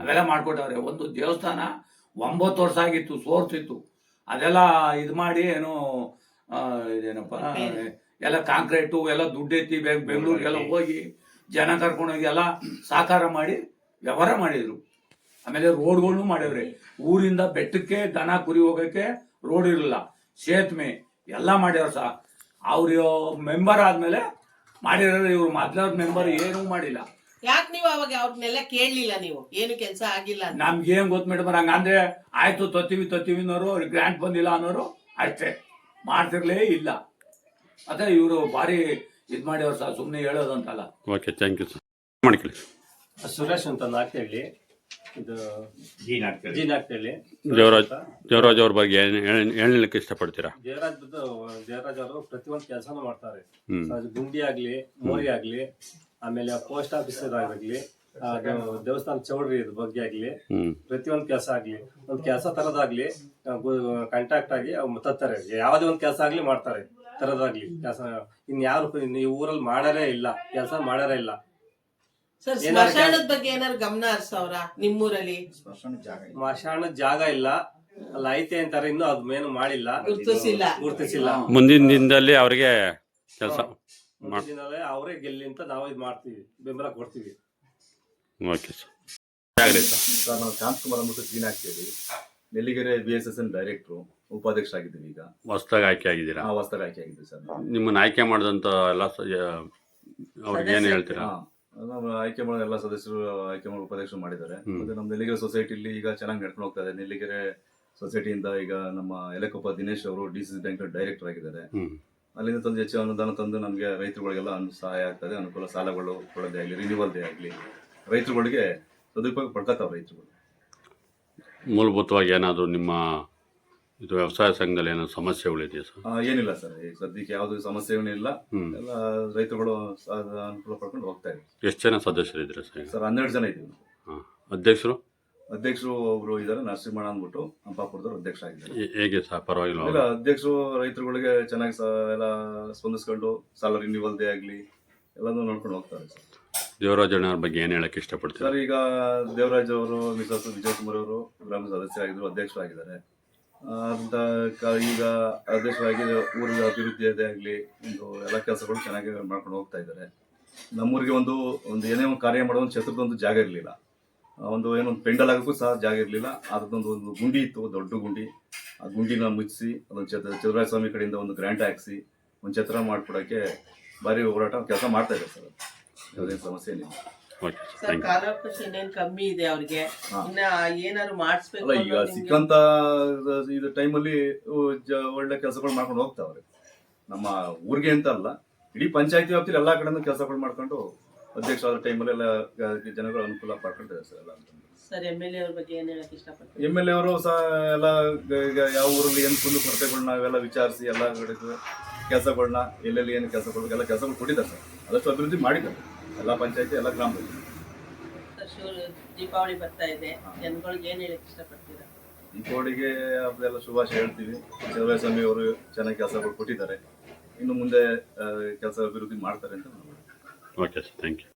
ಅವೆಲ್ಲ ಮಾಡ್ಕೊಟ್ಟವ್ರೆ. ಒಂದು ದೇವಸ್ಥಾನ ಒಂಬತ್ತು ವರ್ಷ ಆಗಿತ್ತು ಸೋರ್ಸಿತ್ತು. ಅದೆಲ್ಲ ಇದು ಮಾಡಿ ಏನು ಆ, ಇದೇನಪ್ಪ ಎಲ್ಲ ಕಾಂಕ್ರೀಟು ಎಲ್ಲ ದುಡ್ಡು ಎತ್ತಿ ಬೆಂಗಳೂರಿಗೆಲ್ಲ ಹೋಗಿ ಜನ ಕರ್ಕೊಂಡೋಗಿ ಎಲ್ಲ ಸಾಕಾರ ಮಾಡಿ ವ್ಯವಹಾರ ಮಾಡಿದ್ರು. ಆಮೇಲೆ ರೋಡ್ಗಳನ್ನು ಮಾಡಿದ್ರೆ ಊರಿಂದ ಬೆಟ್ಟಕ್ಕೆ ದನ ಕುರಿ ಹೋಗಕ್ಕೆ ರೋಡ್ ಇರಲಿಲ್ಲ. ಸೇತುವೆ ಎಲ್ಲ ಮಾಡ್ಯಾರ ಸಹ ಅವ್ರ ಮೆಂಬರ್ ಆದ್ಮೇಲೆ ಮಾಡಿರೋರು ಇವ್ರು ಮೊದ್ಲವ್ರ ಮೆಂಬರ್ ಏನೂ ಮಾಡಿಲ್ಲ. ಯಾಕೆ ನೀವು ಅವಾಗ ಅವ್ರನ್ನೆಲ್ಲ ಕೇಳಲಿಲ್ಲ ನೀವು? ಏನು ಕೆಲಸ ಆಗಿಲ್ಲ ಅಂತ? ನಮ್ಗೆ ಏನು ಗೊತ್ತು ಮೇಡಮ್ ಹಂಗಂದ್ರೆ ಆಯ್ತು ತೊತ್ತೀವಿ ತೊತ್ತೀವಿ ಅನ್ನೋರು ಅವ್ರಿಗೆ ಗ್ರ್ಯಾಂಟ್ ಬಂದಿಲ್ಲ ಅನ್ನೋರು ಅಷ್ಟೇ. ಮಾಡ್ತಿರ್ಲೇ ಇಲ್ಲ. ಅದೇ ಇವರು ಭಾರಿ ಇದ್ ಮಾಡಿ ಸಹ ಸುಮ್ಮನೆ ಹೇಳೋದಂತಲ್ಲ. ಓಕೆ ಥ್ಯಾಂಕ್ ಯು ಸರ್ ಮಾಡ್ಕೊಳ್ಳಿ. ಸುರೇಶ್ ಅಂತ ನಾಕ್ತಹಳ್ಳಿ ಇದು ಜಿ ನಾಕ್ತಹಳ್ಳಿ ದೇವರಾಜ್ ದೇವರಾಜ್ ಅವ್ರ ಬಗ್ಗೆ ಏನ್ ಏನ್- ಏನ್ ಹೇಳಕ್ಕೆ ಇಷ್ಟಪಡ್ತೀರಾ? ಜಯರಾಜ್ ಬಿದ್ದು ಜಯರಾಜ್ ಅವರು ಪ್ರತಿಯೊಂದು ಕೆಲಸನೂ ಮಾಡ್ತಾರೆ. ಹ್ಮ್. ಅದು ಗುಂಡಿ ಆಗ್ಲಿ ಮೋರಿ ಆಗ್ಲಿ ಆಮೇಲೆ ಪೋಸ್ಟ್ ಆಫೀಸ್ ಆಗಿರ್ಲಿ ದೇವಸ್ಥಾನ ಚೌಡ್ರಿ ಇದ್ ಬಗ್ಗೆ ಆಗ್ಲಿ ಹ್ಮ್. ಪ್ರತಿಯೊಂದು ಕೆಲಸ ಆಗ್ಲಿ ಒಂದ್ ಕೆಲಸ ತರದಾಗ್ಲಿ ಕಾಂಟ್ಯಾಕ್ಟ್ ಆಗಿ ಅವ್ರು ತರ್ತಾರೆ ಯಾವ್ದೇ ಒಂದ್ ಕೆಲಸ ಆಗ್ಲಿ ಮಾಡ್ತಾರೆ. ತರದಾಗ್ಲಿ ಕೆಲಸ ಇನ್ ಯಾರು ಈ ಊರಲ್ಲಿ ಮಾಡಾರೇ ಇಲ್ಲ ಕೆಲಸ ಮಾಡಾರೇ ಇಲ್ಲ. ಸರ್ ಸ್ಮಶಾನದ ಬಗ್ಗೆ ಏನಾದ್ರು ಗಮನ ಹರಿಸವ್ರ ನಿಮ್ಮೂರಲ್ಲಿ? ಸ್ಮಶಾನ ಜಾಗ ಇಲ್ಲ. ಸ್ಮಶಾನದ ಜಾಗ ಇಲ್ಲ. ಅಲ್ಲ ಐತೆ ಅಂತಾರೆ ಇನ್ನು ಅದ್ ಮೇನು ಮಾಡಿಲ್ಲ. ಗುರ್ತಿಸಿಲ್ಲ. ಗುರ್ತಿಸಿಲ್ಲ. ಮುಂದಿನ ದಿನದಲ್ಲಿ ಅವ್ರಿಗೆ ಕೆಲಸ ಅವರೇ ಗೆಲ್ಲಿ ಅಂತ ನಾವು ಇದು ಮಾಡ್ತೀವಿ. ಬೆಂಬಲ ಕೊಡ್ತೀವಿ. Okay sir. Sir. Sir Shanth Shanthakumar ಅಂದ್ಬಿಟ್ಟು ಕ್ಲೀನ್ ಆಗ್ತೀವಿ Nelligere B S S N ಡೈರೆಕ್ಟ್ರು ಉಪಾಧ್ಯಕ್ಷ ಆಗಿದ್ದೀನಿ ಈಗ. ಹೊಸದಾಗಿ ಆಯ್ಕೆ ಆಗಿದ್ದೀರಾ? ಆ ಹೊಸ್ದಾಗಿ ಆಯ್ಕೆ ಆಗಿದ್ದೀವಿ ಸರ್. ನಾವು. ನಿಮ್ಮನ್ನ ಆಯ್ಕೆ ಮಾಡಿದಂತ ಎಲ್ಲ ಅವ್ರಿಗೆ ಏನು ಹೇಳ್ತೀರಾ? ನಾವು ಆಯ್ಕೆ ಮಾಡೋ ಎಲ್ಲ ಸದಸ್ಯರು ಆಯ್ಕೆ ಮಾಡೋ ಉಪಾಧ್ಯಕ್ಷರು ಮಾಡಿದ್ದಾರೆ. ಮತ್ತೆ ನಮ್ಮ ನೆಲ್ಲಿಗೆರೆ ಸೊಸೈಟಿಲಿ ಈಗ ಚೆನ್ನಾಗಿ ನಡ್ಕೊಂಡು ಹೋಗ್ತಾ ಇದೆ. ನೆಲ್ಲಿಗೆರೆ ಸೊಸೈಟಿಯಿಂದ ಈಗ ನಮ್ಮ ಎಲೆಕೊಪ್ಪ ದಿನೇಶ್ ಅವರು ಡಿ ಸಿ ಬ್ಯಾಂಕ್ ಡೈರೆಕ್ಟರ್ ಆಗಿದ್ದಾರೆ. ಅಲ್ಲಿಂದ ತಂದು ಹೆಚ್ಚು ಅನುದಾನ ತಂದು ನಮಗೆ ರೈತರುಗಳಿಗೆಲ್ಲ ಅನು ಸಹಾಯ ಆಗ್ತದೆ. ಅನುಕೂಲ ಸಾಲಗಳು ಕೊಡೋದೇ ಆಗಲಿ ರಿನ್ಯೂವಲ್ದೇ ಆಗಲಿ ರೈತರುಗಳಿಗೆ ಸದುಪಯೋಗ ಪಡ್ಕೊತಾವೆ ರೈತರುಗಳು. ಮೂಲಭೂತವಾಗಿ ಏನಾದರೂ ನಿಮ್ಮ ಇದು ವ್ಯವಸಾಯ ಸಂಘದಲ್ಲಿ ಏನೋ ಸಮಸ್ಯೆಗಳಿದೆಯಾ ಸರ್. ಆ, ಏನಿಲ್ಲ ಸರ್. ಈಗ ಸದ್ಯಕ್ಕೆ ಯಾವ್ದು ಸಮಸ್ಯೆ ಇಲ್ಲ. ಹ್ಮ್. ಎಲ್ಲ ರೈತರುಗಳು ಸ- ಅನುಕೂಲ ಪಡ್ಕೊಂಡು ಹೋಗ್ತಾ ಇದ್ದಾರೆ. ಎಷ್ಟು ಜನ ಸದಸ್ಯರಿದ್ದೀರಾ ಸರ್ ಈಗ? ಸರ್ ಹನ್ನೆರಡು ಜನ ಇದ್ದೀವಿ ನಾವು. ಹಾಂ. ಅಧ್ಯಕ್ಷರು? ಅಧ್ಯಕ್ಷರು ಒಬ್ರು ಇದ್ದಾರೆ ನರಸಿಂಹಣ್ಣ ಅಂದ್ಬಿಟ್ಟು ಹಂಪಾಪುರದವ್ರು ಅಧ್ಯಕ್ಷ ಆಗಿದ್ದಾರೆ. ಹೇ- ಹೇಗೆ ಸರ್? ಪರವಾಗಿಲ್ಲ. ಇಲ್ಲ ಅಧ್ಯಕ್ಷರು ರೈತರುಗಳಿಗೆ ಚೆನ್ನಾಗಿ ಸ- ಎಲ್ಲ ಸ್ಪಂದಿಸ್ಕೊಂಡು ಸಾಲ ರಿನ್ಯೂವಲ್ದೇ ಆಗಲಿ ಎಲ್ಲನೂ ನೋಡ್ಕೊಂಡು ಹೋಗ್ತಾರೆ ಸರ್. ದೇವರಾಜಣ್ಣ ಅವ್ರ ಬಗ್ಗೆ ಏನು ಹೇಳಕ್ಕೆ ಇಷ್ಟಪಡ್ತೀರಾ? ಸರ್ ಈಗ ದೇವರಾಜ್ ಅವರು ಮಿಸಸ್ ವಿಜಯಕುಮಾರ್ ಅವರು ಗ್ರಾಮ ಸದಸ್ಯರಾಗಿದ್ರು ಅಧ್ಯಕ್ಷರಾಗಿದ್ದಾರೆ. ಅಂತ ಈಗ ಅಧ್ಯಕ್ಷರಾಗಿ ಊರಿನ ಅಭಿವೃದ್ಧಿ ಆಗಲಿ, ಒಂದು ಎಲ್ಲ ಕೆಲಸಗಳು ಚೆನ್ನಾಗಿ ಮಾಡ್ಕೊಂಡು ಹೋಗ್ತಾ ಇದ್ದಾರೆ. ನಮ್ಮೂರಿಗೆ ಒಂದು ಒಂದು ಏನೇ ಒಂದು ಕಾರ್ಯ ಮಾಡೋ ಒಂದು ಛತ್ರದೊಂದು ಜಾಗ ಇರಲಿಲ್ಲ. ಒಂದು ಏನೋ ಒಂದು ಪೆಂಡಲ್ ಆಗೋಕ್ಕೂ ಸಹ ಜಾಗ ಇರಲಿಲ್ಲ. ಅದೊಂದು ಒಂದು ಗುಂಡಿ ಇತ್ತು ದೊಡ್ಡ ಗುಂಡಿ. ಆ ಗುಂಡಿನ ಮುಚ್ಚಿಸಿ, ಅದೊಂದು ಚತ್ರ ಚಂದ್ರಾಯ ಸ್ವಾಮಿ ಕಡೆಯಿಂದ ಒಂದು ಗ್ರ್ಯಾಂಟ್ ಹಾಕಿಸಿ, ಒಂದು ಛತ್ರ ಮಾಡಿಕೊಡೋಕ್ಕೆ ಭಾರಿ ಹೋರಾಟ ಕೆಲಸ ಮಾಡ್ತಾ ಇದ್ದಾರೆ ಸರ್. ಯಾವುದೇ ಸಮಸ್ಯೆ ಏನಿಲ್ಲ. ಸರ್ ಏನ್ ಕಮ್ಮಿ ಇದೆ ಅವ್ರಿಗೆ. ಇನ್ನ ಏನಾದ್ರು ಮಾಡಿಸ್ಬೇಕು ಅಲ್ಲ ಈಗ ಸಿಕ್ಕಂತ ಇದು ಟೈಮಲ್ಲಿ ಒಳ್ಳೆ ಕೆಲಸಗಳು ಮಾಡ್ಕೊಂಡು ಹೋಗ್ತಾವ್ರೆ. ನಮ್ಮ ಊರಿಗೆ ಅಂತ ಅಲ್ಲ ಇಡೀ ಪಂಚಾಯತಿ ವ್ಯಾಪ್ತಿಲಿ ಎಲ್ಲಾ ಕಡೆನೂ ಕೆಲಸಗಳು ಮಾಡ್ಕೊಂಡು ಅಧ್ಯಕ್ಷ ಆದ ಟೈಮಲ್ಲಿ ಎಲ್ಲ ಜನಗಳು ಅನುಕೂಲ ಪಡ್ಕೊಂಡಿದ್ದಾರೆ ಸರ್ ಎಲ್ಲ ಸರ್ ಎಂ ಎಲ್ ಎ ಅವ್ರ ಬಗ್ಗೆ ಏನ್ ಹೇಳಕ್ ಇಷ್ಟಪಡ್ತೀವಿ ಎಂ ಎಲ್ ಎ ಅವರು ಸಹ ಎಲ್ಲ ಈಗ ಯಾವ ಊರಲ್ಲಿ ಏನು ಕುಂದು ಕೊರತೆಗಳನ್ನ ಅವೆಲ್ಲ ವಿಚಾರಿಸಿ ಎಲ್ಲ ಕಡೆ ಕೆಲಸಗಳನ್ನ ಎಲ್ಲೆಲ್ಲಿ ಏನು ಕೆಲಸಗಳು ಎಲ್ಲ ಕೆಲಸಗಳು ಕೊಟ್ಟಿದ್ದಾರೆ ಸರ್. ಅದಷ್ಟು ಅಭಿವೃದ್ಧಿ ಮಾಡಿದ್ದಾರೆ. ಎಲ್ಲ ಪಂಚಾಯತಿ ಎಲ್ಲ ಗ್ರಾಮದಲ್ಲಿ. ಸರ್ ದೀಪಾವಳಿ ಬರ್ತಾ ಇದೆ. ಜನಗಳಿಗೆ ಏನ್ ಹೇಳಕ್ ಇಷ್ಟಪಡ್ತೀರಾ? ದೀಪಾವಳಿಗೆ ಅವರೆಲ್ಲ ಶುಭಾಶಯ ಹೇಳ್ತೀವಿ. ಚಂದ್ರಬಾಯ ಸ್ವಾಮಿ ಅವರು ಚೆನ್ನಾಗಿ ಕೆಲಸಗಳು ಕೊಟ್ಟಿದ್ದಾರೆ. ಇನ್ನು ಮುಂದೆ ಕೆಲಸ ಅಭಿವೃದ್ಧಿ ಮಾಡ್ತಾರೆ ಅಂತ ಓಕೆ ಸರ್ ಥ್ಯಾಂಕ್ ಯು